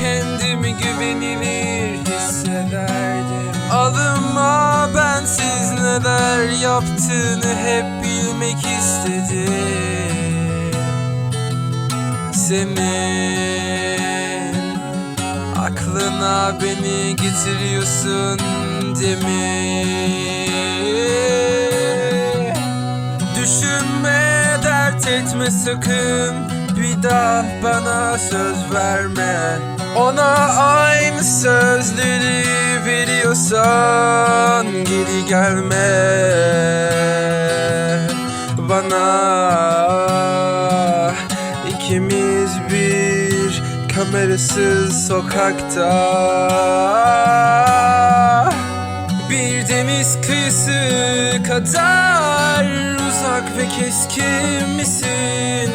kendimi güvenilir hissederdim. Alınma bensiz neler yaptığını hep bilmek istedim. Senin aklına beni getiriyorsun demin Düşünme dert etme sakın Bir daha bana söz verme. Ona aynı sözleri veriyorsan Geri gelme. Bana ikimiz bir kamerasız sokakta. Bir deniz kıyısı kadar uzak ve keskin misin?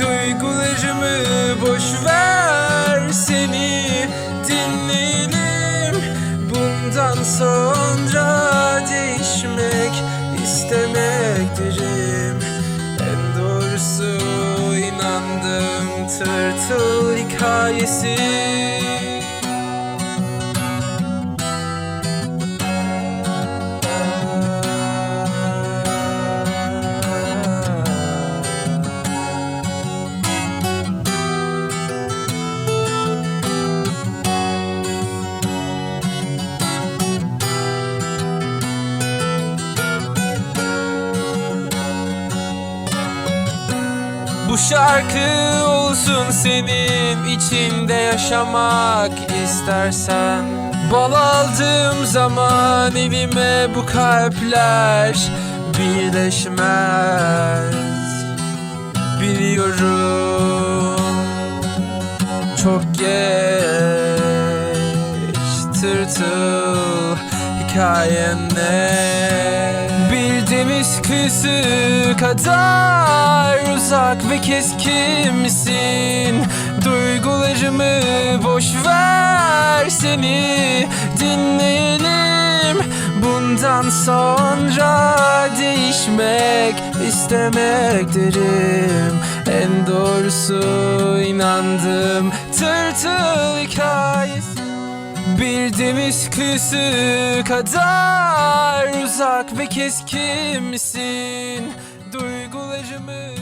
Duygularımı boş ver seni. Dinleyelim. Bundan sonra değişmek istemektirim En doğrusu inandım tırtıl hikayesi Bu şarkı olsun senin içinde yaşamak istersen. Bal aldığım zaman elime bu kalpler birleşmez. Biliyorum çok geç tırtıl hikayen ne Deniz kıyısı kadar uzak ve keskin misin Duygularımı boş ver seni dinleyelim. Bundan sonra değişmek istemektirim En doğrusu inandım. Tırtıl hikayesi deniz kıyısı kadar uzak ve keskin misin? Duygularımı